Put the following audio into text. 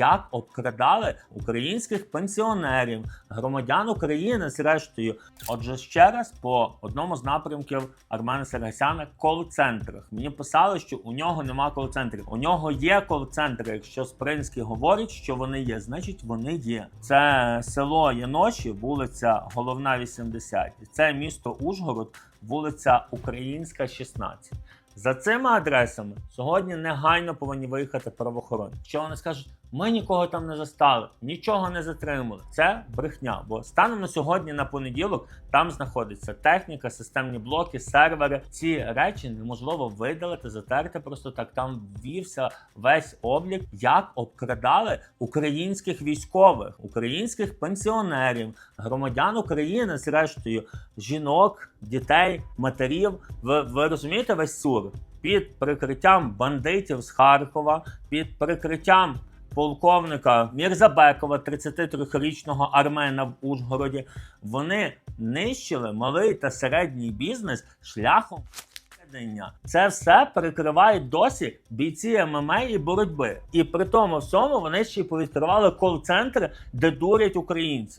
як обкрадали українських пенсіонерів, громадян України, зрештою. Отже, ще раз по одному з напрямків Армена Сергасяна кол-центрах. Мені писали, що у нього нема кол-центрів. У нього є кол-центри. Якщо Спринський говорить, що вони є, значить вони є. Це село Яноші, вулиця Головна 80. Це місто Ужгород, вулиця Українська, 16. За цими адресами сьогодні негайно повинні виїхати правоохоронці. Що вони скажуть, ми нікого там не застали, нічого не затримали. Це брехня. Бо станом на сьогодні, на понеділок, там знаходиться техніка, системні блоки, сервери. Ці речі неможливо видалити, затерти. Просто так там ввівся весь облік, як обкрадали українських військових, українських пенсіонерів, громадян України, зрештою, жінок, дітей, матерів. Ви, ви розумієте весь сур? Під прикриттям бандитів з Харкова, під прикриттям полковника Мірзабекова, 33-річного армена в Ужгороді, вони нищили малий та середній бізнес шляхом. ведення. Це все перекривають досі бійці ММА і боротьби. І при тому всьому вони ще й повідкривали кол-центри, де дурять українців.